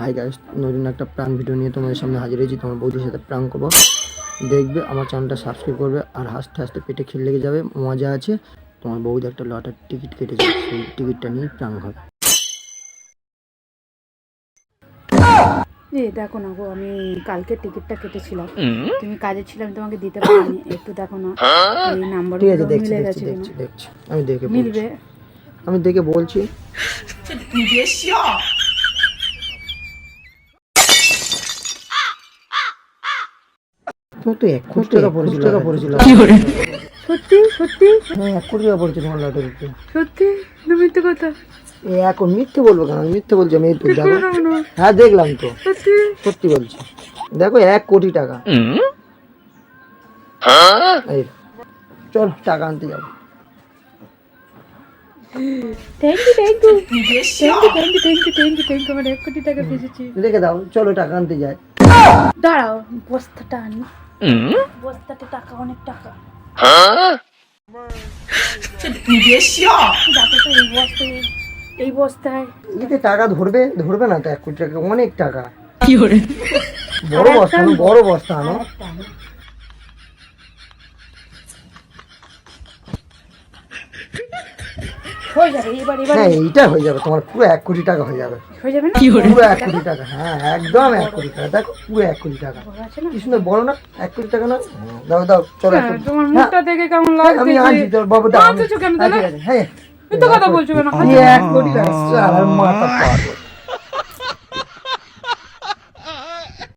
Hi guys নতুন একটা প্রাণ ভিডিও নিয়ে তোমাদের সামনে হাজির হয়েছি। তোমার বৌদির সাথে প্রাণ করব। দেখবে আমার চ্যানেলটা সাবস্ক্রাইব করবে আর হাসতে হাসতে পেটে খেলে লেগে যাবে মজা আছে। তোমার বৌদি একটা লটার টিকিট কেটেছে সেই টিকিটটা নিয়ে প্রাণ হবে। এ দেখো না গো আমি কালকে টিকিটটা কেটেছিলাম। তুমি কাজে ছিলাম তোমাকে দিতে পারিনি। একটু দেখো না এই নাম্বার ঠিক আছে দেখছি মিলে দেখছি গেছে দেখছি দেখছি। আমি দেখে বলছি। মিলবে আমি দেখে বলছি। তোমার এক কোটি টাকা পড়েছিল টাকা পড়েছিল। সত্যি সত্যি? হ্যাঁ এক কোটি টাকা পড়েছিল তোমার লটারিতে সত্যি? তুমি তো কথা। এ এখন মিথ্যে বলব কেন? মিথ্যে বলছি আমি দেখো হ্যাঁ দেখলাম তো। সত্যি? সত্যি বলছি। দেখো এক কোটি টাকা। এই চল টাকা আনতে যাব। Thank thank you thank you thank you thank you thank you thank you আমার এক কোটি টাকা পেয়েছি রেখে দাও চলো টাকা আনতে যাই। দাঁড়াও বস্তাটা আনি। বস্তাতে টাকা অনেক টাকা। যাতে তো এই বস্তায় এই বস্তায়। এতে টাকা ধরবে ধরবে না তো এক কোটি টাকা অনেক টাকা। বড় বস্তা আনো বড় বস্তা আনো একটা আনি। হয়ে যাবে এবার এবার হ্যাঁ এইটা হয়ে যাবে তোমার পুরো এক কোটি টাকা হয়ে যাবে। হয়ে যাবে না? পুরো এক কোটি টাকা হ্যাঁ একদম এক কোটি টাকা দেখো পুরো এক কোটি টাকা। কি সুন্দর বলো না? এক কোটি টাকা না? হ্যাঁ, দাও দাও চলো এক হ্যাঁ, তোমার হ্যাঁ, মুখটা দেখে কেমন হ্যাঁ, আমি আনছি তোর বাবু দাও আমি- কেন হ্যাঁ, তাহলে? হ্যাঁ মিথ্যা কথা বলছো কেন? এক কোটি টাকা মাথা